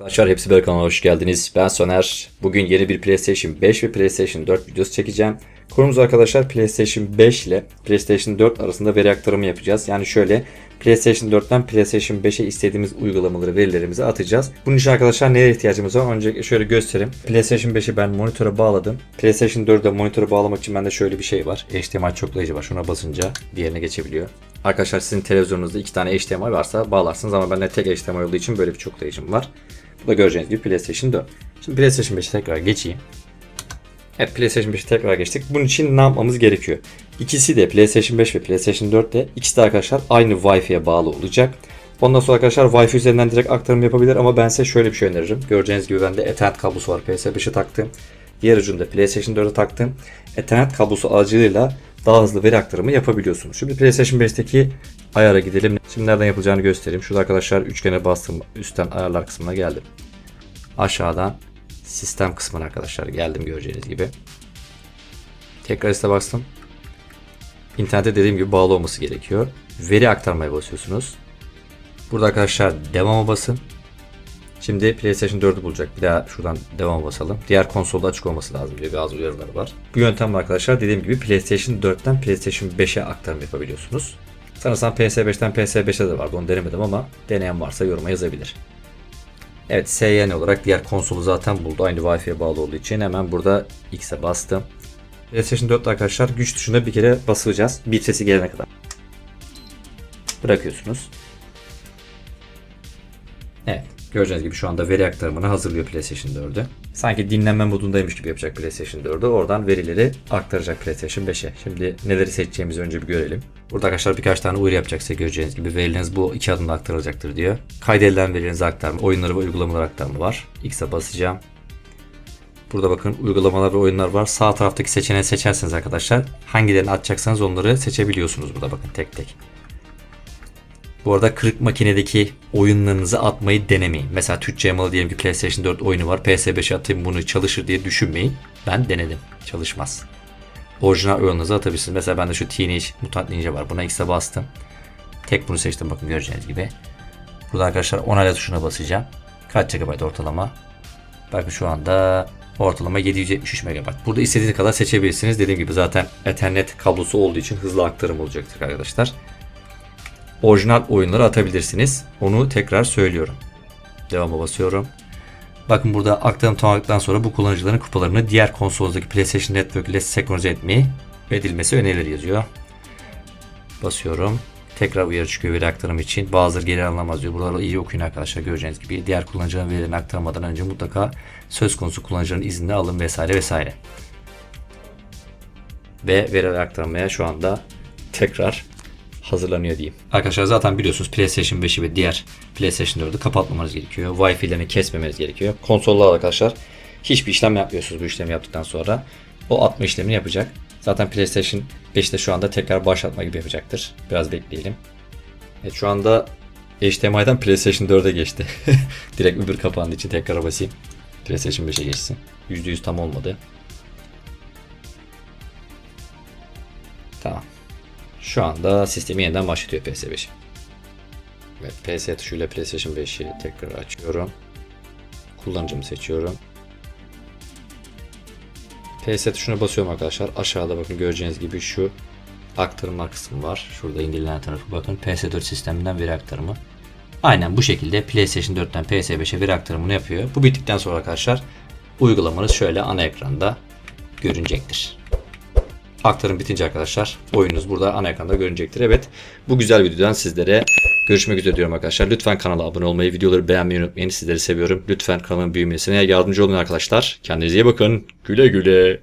Arkadaşlar hepsi böyle kanalına hoş geldiniz. Ben Soner. Bugün yeni bir PlayStation 5 ve PlayStation 4 videosu çekeceğim. Konumuz arkadaşlar PlayStation 5 ile PlayStation 4 arasında veri aktarımı yapacağız. Yani şöyle PlayStation 4'ten PlayStation 5'e istediğimiz uygulamaları, verilerimizi atacağız. Bunun için arkadaşlar neye ihtiyacımız var? Önce şöyle göstereyim. PlayStation 5'i ben monitöre bağladım. PlayStation 4'ü de monitöre bağlamak için bende şöyle bir şey var. HDMI çoklayıcı var. Şuna basınca diğerine geçebiliyor. Arkadaşlar sizin televizyonunuzda iki tane HDMI varsa bağlarsınız ama bende tek HDMI olduğu için böyle bir çoklayıcım var. Bu da göreceğiniz gibi PlayStation 4. Şimdi PlayStation 5'e tekrar geçeyim. Evet PlayStation 5'e tekrar geçtik. Bunun için ne yapmamız gerekiyor? İkisi de PlayStation 5 ve PlayStation 4 de ikisi de arkadaşlar aynı Wi-Fi'ye bağlı olacak. Ondan sonra arkadaşlar Wi-Fi üzerinden direkt aktarım yapabilir ama ben size şöyle bir şey öneririm. Göreceğiniz gibi bende Ethernet kablosu var. PS5'e taktım. Diğer ucunda PlayStation 4'e taktım. Ethernet kablosu aracılığıyla daha hızlı veri aktarımı yapabiliyorsunuz. Şimdi PlayStation 5'teki ayara gidelim. Şimdi nereden yapılacağını göstereyim. Şurada arkadaşlar üçgene bastım. Üstten ayarlar kısmına geldim. Aşağıdan sistem kısmına arkadaşlar geldim göreceğiniz gibi. Tekrar iste bastım. İnternete dediğim gibi bağlı olması gerekiyor. Veri aktarmaya basıyorsunuz. Burada arkadaşlar devama basın. Şimdi PlayStation 4'ü bulacak. Bir daha şuradan devama basalım. Diğer konsolda açık olması lazım diye bazı uyarıları var. Bu yöntemle arkadaşlar dediğim gibi PlayStation 4'ten PlayStation 5'e aktarım yapabiliyorsunuz. Sanırsam PS5'ten PS5'e de vardı onu denemedim ama deneyen varsa yoruma yazabilir. Evet SYN olarak diğer konsolu zaten buldu. Aynı Wi-Fi'ye bağlı olduğu için hemen burada X'e bastım. PlayStation 4'te arkadaşlar güç tuşuna bir kere basacağız. Bir sesi gelene kadar. Bırakıyorsunuz. Evet. Göreceğiniz gibi şu anda veri aktarımını hazırlıyor PlayStation 4'ü. Sanki dinlenme modundaymış gibi yapacak PlayStation 4'ü. Oradan verileri aktaracak PlayStation 5'e. Şimdi neleri seçeceğimizi önce bir görelim. Burada arkadaşlar birkaç tane uyarı yapacak size göreceğiniz gibi. Verileriniz bu iki adımda aktarılacaktır diyor. Kaydedilen verilerinizi aktarma, oyunları ve uygulamaları aktarma var. X'e basacağım. Burada bakın uygulamalar ve oyunlar var. Sağ taraftaki seçeneği seçerseniz arkadaşlar hangilerini atacaksanız onları seçebiliyorsunuz burada bakın tek tek. Bu arada kırık makinedeki oyunlarınızı atmayı denemeyin. Mesela Türkçe yamalı diyelim ki PlayStation 4 oyunu var. PS5'e atayım bunu çalışır diye düşünmeyin. Ben denedim. Çalışmaz. Orijinal oyununuzu atabilirsiniz. Mesela bende şu Teenage Mutant Ninja var. Buna X'e bastım. Tek bunu seçtim bakın göreceğiniz gibi. Burada arkadaşlar onayla tuşuna basacağım. Kaç GB ortalama? Bakın şu anda ortalama 773 MB. Burada istediğiniz kadar seçebilirsiniz. Dediğim gibi zaten Ethernet kablosu olduğu için hızlı aktarım olacaktır arkadaşlar orijinal oyunları atabilirsiniz. Onu tekrar söylüyorum. Devama basıyorum. Bakın burada aktarım tamamladıktan sonra bu kullanıcıların kupalarını diğer konsolunuzdaki PlayStation Network ile senkronize etmeyi edilmesi önerilir yazıyor. Basıyorum. Tekrar uyarı çıkıyor veri aktarımı için. Bazıları geri alınamaz diyor. Buraları iyi okuyun arkadaşlar göreceğiniz gibi. Diğer kullanıcıların verilerini aktarmadan önce mutlaka söz konusu kullanıcının iznini alın vesaire vesaire. Ve veri aktarmaya şu anda tekrar hazırlanıyor diyeyim. Arkadaşlar zaten biliyorsunuz PlayStation 5'i ve diğer PlayStation 4'ü kapatmamanız gerekiyor. Wi-Fi'lerini kesmemeniz gerekiyor. Konsollar arkadaşlar hiçbir işlem yapmıyorsunuz bu işlemi yaptıktan sonra. O atma işlemini yapacak. Zaten PlayStation 5'te şu anda tekrar başlatma gibi yapacaktır. Biraz bekleyelim. Evet şu anda HDMI'den PlayStation 4'e geçti. Direkt öbür kapandığı için tekrar basayım. PlayStation 5'e geçsin. %100 tam olmadı. Tamam. Şu anda sistemi yeniden başlatıyor PS5. Evet, PS tuşuyla PlayStation 5'i tekrar açıyorum. Kullanıcımı seçiyorum. PS tuşuna basıyorum arkadaşlar. Aşağıda bakın göreceğiniz gibi şu aktarma kısmı var. Şurada indirilen tarafı bakın. PS4 sisteminden veri aktarımı. Aynen bu şekilde PlayStation 4'ten PS5'e veri aktarımını yapıyor. Bu bittikten sonra arkadaşlar uygulamanız şöyle ana ekranda görünecektir. Aktarım bitince arkadaşlar oyununuz burada ana ekranda görünecektir. Evet bu güzel videodan sizlere görüşmek üzere diyorum arkadaşlar. Lütfen kanala abone olmayı, videoları beğenmeyi unutmayın. Sizleri seviyorum. Lütfen kanalın büyümesine yardımcı olun arkadaşlar. Kendinize iyi bakın. Güle güle.